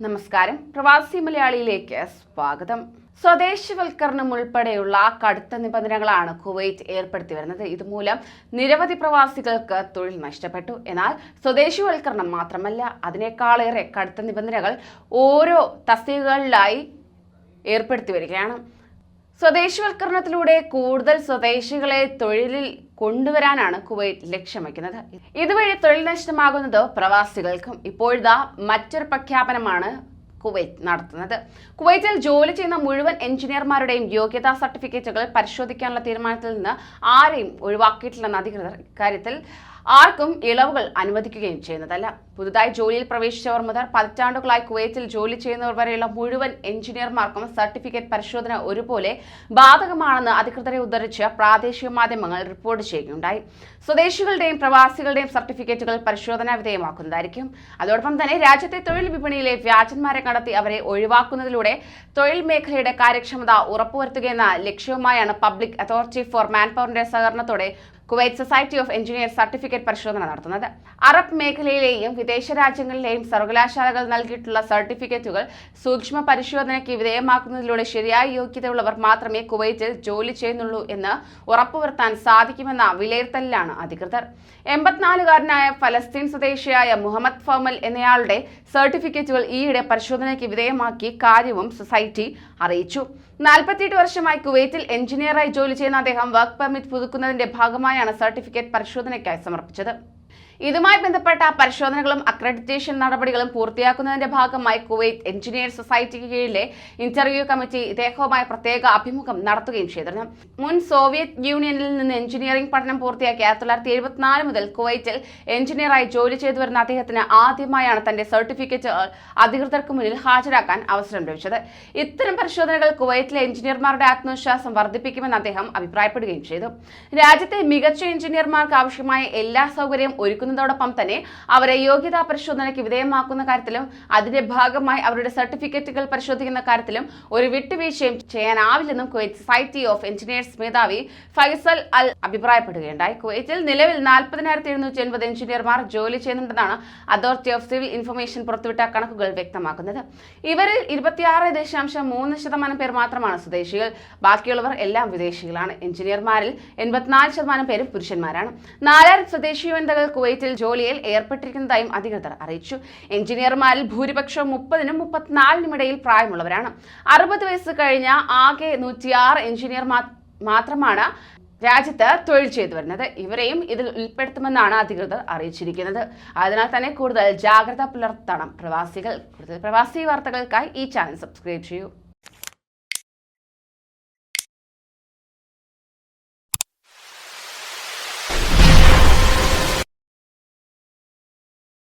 നമസ്കാരം. പ്രവാസി മലയാളിയിലേക്ക് സ്വാഗതം. സ്വദേശവൽക്കരണം ഉൾപ്പെടെയുള്ള കടുത്ത നിബന്ധനകളാണ് കുവൈറ്റ് ഏർപ്പെടുത്തി വരുന്നത്. ഇതുമൂലം നിരവധി പ്രവാസികൾക്ക് തൊഴിൽ നഷ്ടപ്പെട്ടു. എന്നാൽ സ്വദേശവൽക്കരണം മാത്രമല്ല അതിനേക്കാളേറെ കടുത്ത നിബന്ധനകൾ ഓരോ തസ്തികകളിലായി ഏർപ്പെടുത്തി വരികയാണ്. സ്വദേശവൽക്കരണത്തിലൂടെ കൂടുതൽ സ്വദേശികളെ തൊഴിലിൽ കൊണ്ടുവരാനാണ് കുവൈറ്റ് ലക്ഷ്യം വയ്ക്കുന്നത്. ഇതുവഴി തൊഴിൽ നഷ്ടമാകുന്നത് പ്രവാസികൾക്കും ഇപ്പോഴത്തെ മറ്റൊരു പ്രഖ്യാപനമാണ് കുവൈറ്റ് നടത്തുന്നത്. കുവൈറ്റിൽ ജോലി ചെയ്യുന്ന മുഴുവൻ എഞ്ചിനീയർമാരുടെയും യോഗ്യതാ സർട്ടിഫിക്കറ്റുകൾ പരിശോധിക്കാനുള്ള തീരുമാനത്തിൽ നിന്ന് ആരെയും ഒഴിവാക്കിയിട്ടില്ലെന്ന് അധികൃതർ ഇക്കാര്യത്തിൽ ആർക്കും ഇളവുകൾ അനുവദിക്കുകയും ചെയ്യുന്നതല്ല. പുതുതായി ജോലിയിൽ പ്രവേശിച്ചവർ മുതൽ പതിറ്റാണ്ടുകളായി കുവൈറ്റിൽ ജോലി ചെയ്യുന്നവർ വരെയുള്ള മുഴുവൻ എഞ്ചിനീയർമാർക്കും സർട്ടിഫിക്കറ്റ് പരിശോധന ഒരുപോലെ ബാധകമാണെന്ന് അധികൃതരെ ഉദ്ധരിച്ച് പ്രാദേശിക മാധ്യമങ്ങൾ റിപ്പോർട്ട് ചെയ്യുകയുണ്ടായി. സ്വദേശികളുടെയും പ്രവാസികളുടെയും സർട്ടിഫിക്കറ്റുകൾ പരിശോധനാ വിധേയമാക്കുന്നതായിരിക്കും. അതോടൊപ്പം തന്നെ രാജ്യത്തെ തൊഴിൽ വിപണിയിലെ വ്യാജന്മാരെ കണ്ടെത്തി അവരെ ഒഴിവാക്കുന്നതിലൂടെ തൊഴിൽ മേഖലയുടെ കാര്യക്ഷമത ഉറപ്പുവരുത്തുകയെന്ന ലക്ഷ്യവുമായാണ് പബ്ലിക് അതോറിറ്റി ഫോർ മാൻ പവറിന്റെ സഹകരണത്തോടെ Kuwait society of engineer certificate പരിശോധന നടത്തുന്നത്. അറബ് മേഖലയിലെയും വിദേശ രാജ്യങ്ങളിലെയും സർവകലാശാലകൾ നൽകിയിട്ടുള്ള സർട്ടിഫിക്കറ്റുകൾ സൂക്ഷ്മ പരിശോധനയ്ക്ക് വിധേയമാക്കുന്നതിലൂടെ ശരിയായ യോഗ്യതയുള്ളവർ മാത്രമേ കുവൈറ്റിൽ ജോലി ചെയ്യുന്നുള്ളൂ എന്ന് ഉറപ്പുവരുത്താൻ സാധിക്കുമെന്ന വിലയിരുത്തലിലാണ് അധികൃതർ. എൺപത്തിനാലുകാരനായ ഫലസ്തീൻ സ്വദേശിയായ മുഹമ്മദ് ഫമൽ എന്നയാളുടെ സർട്ടിഫിക്കറ്റുകൾ ഈയിടെ പരിശോധനയ്ക്ക് വിധേയമാക്കി കാര്യവും സൊസൈറ്റി അറിയിച്ചു. നാൽപ്പത്തിയെട്ട് വർഷമായി കുവൈറ്റിൽ എഞ്ചിനീയറായി ജോലി ചെയ്യുന്ന അദ്ദേഹം വർക്ക് പെർമിറ്റ് പുതുക്കുന്നതിന്റെ ഭാഗമായാണ് സർട്ടിഫിക്കറ്റ് പരിശോധനയ്ക്കായി സമർപ്പിച്ചത്. ഇതുമായി ബന്ധപ്പെട്ട പരിശോധനകളും അക്രഡിറ്റേഷൻ നടപടികളും പൂർത്തിയാക്കുന്നതിന്റെ ഭാഗമായി കുവൈറ്റ് എഞ്ചിനീയർ സൊസൈറ്റിക്ക് കീഴിലെ ഇന്റർവ്യൂ കമ്മിറ്റി ഇദ്ദേഹവുമായി പ്രത്യേക അഭിമുഖം നടത്തുകയും ചെയ്തിരുന്നു. മുൻ സോവിയറ്റ് യൂണിയനിൽ നിന്ന് എഞ്ചിനീയറിംഗ് പഠനം പൂർത്തിയാക്കി ആയിരത്തി തൊള്ളായിരത്തി എഴുപത്തിനാല് മുതൽ കുവൈറ്റിൽ എഞ്ചിനീയറായി ജോലി ചെയ്തു വരുന്ന അദ്ദേഹത്തിന് ആദ്യമായാണ് തന്റെ സർട്ടിഫിക്കറ്റ് അധികൃതർക്ക് മുന്നിൽ ഹാജരാക്കാൻ അവസരം ലഭിച്ചത്. ഇത്തരം പരിശോധനകൾ കുവൈറ്റിലെ എഞ്ചിനീയർമാരുടെ ആത്മവിശ്വാസം വർദ്ധിപ്പിക്കുമെന്ന് അദ്ദേഹം അഭിപ്രായപ്പെടുകയും ചെയ്തു. രാജ്യത്തെ മികച്ച എഞ്ചിനീയർമാർക്ക് ആവശ്യമായ എല്ലാ സൗകര്യവും ഒരുക്കുന്നതോടൊപ്പം തന്നെ അവരെ യോഗ്യതാ പരിശോധനയ്ക്ക് വിധേയമാക്കുന്ന കാര്യത്തിലും അതിന്റെ ഭാഗമായി അവരുടെ സർട്ടിഫിക്കറ്റുകൾ പരിശോധിക്കുന്ന കാര്യത്തിലും ഒരു വിട്ടുവീഴ്ചയും ചെയ്യാനാവില്ലെന്നും കുവൈറ്റ് സൊസൈറ്റി ഓഫ് എഞ്ചിനീയേഴ്സ് മേധാവി ഫൈസൽ അൽ അഭിപ്രായപ്പെടുകയുണ്ടായി. കുവൈറ്റിൽ നിലവിൽ നാൽപ്പതിനായിരത്തി എഴുന്നൂറ്റി എൺപത് എഞ്ചിനീയർമാർ ജോലി ചെയ്യുന്നുണ്ടെന്നാണ് അതോറിറ്റി ഓഫ് സിവിൽ ഇൻഫർമേഷൻ പുറത്തുവിട്ട കണക്കുകൾ വ്യക്തമാക്കുന്നത്. ഇവരിൽ ഇരുപത്തിയാറ് ദശാംശം മൂന്ന് ശതമാനം പേർ മാത്രമാണ് സ്വദേശികൾ. ബാക്കിയുള്ളവർ എല്ലാം വിദേശികളാണ്. എഞ്ചിനീയർമാരിൽ എൺപത്തിനാല് ശതമാനം പേരും പുരുഷന്മാരാണ്. നാലായിരം സ്വദേശി വനിതകൾ കുവൈറ്റിൽ ജോലിയിൽ ഏർപ്പെട്ടിരിക്കുന്നതായും അധികൃതർ അറിയിച്ചു. എഞ്ചിനീയർമാരിൽ ഭൂരിപക്ഷം മുപ്പതിനും മുപ്പത്തിനാലിനും ഇടയിൽ പ്രായമുള്ളവരാണ്. അറുപത് വയസ്സ് കഴിഞ്ഞ ആകെ നൂറ്റിയാറ് എഞ്ചിനീയർ മാത്രമാണ് രാജ്യത്ത് തൊഴിൽ ചെയ്തു വരുന്നത്. ഇവരെയും ഇതിൽ ഉൾപ്പെടുത്തുമെന്നാണ് അധികൃതർ അറിയിച്ചിരിക്കുന്നത്. അതിനാൽ തന്നെ കൂടുതൽ ജാഗ്രത പുലർത്തണം പ്രവാസികൾ. കൂടുതൽ പ്രവാസി വാർത്തകൾക്കായി ഈ ചാനൽ സബ്സ്ക്രൈബ് ചെയ്യൂ.